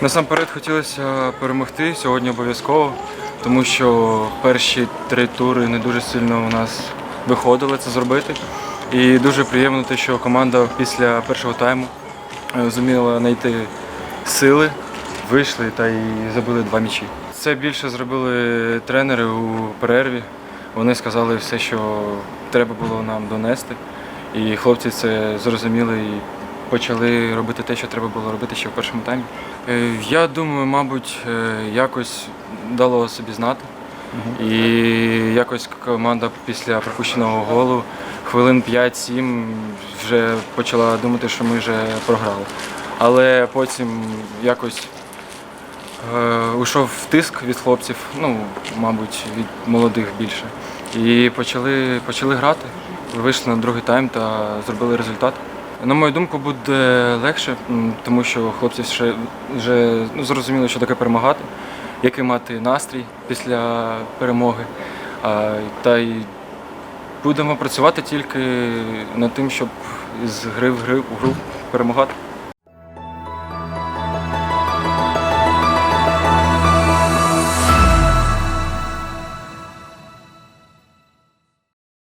Насамперед хотілося перемогти сьогодні обов'язково, тому що перші три тури не дуже сильно у нас виходило це зробити. І дуже приємно те, що команда після першого тайму е, зуміла знайти сили, вийшли та й забили два м'ячі. Це більше зробили тренери у перерві. Вони сказали все, що треба було нам донести. І хлопці це зрозуміли і почали робити те, що треба було робити ще в першому таймі. Е, Я думаю, мабуть, е, якось дало собі знати. І якось команда після пропущеного голу хвилин 5-7 вже почала думати, що ми вже програли. Але потім якось е, ушов тиск від хлопців, ну, мабуть, від молодих більше. І почали, почали грати. Вийшли на другий тайм та зробили результат. На мою думку, буде легше, тому що хлопці вже, вже ну, зрозуміли, що таке перемагати, який мати настрій після перемоги. А, та й будемо працювати тільки над тим, щоб з гри в гри в гру перемагати.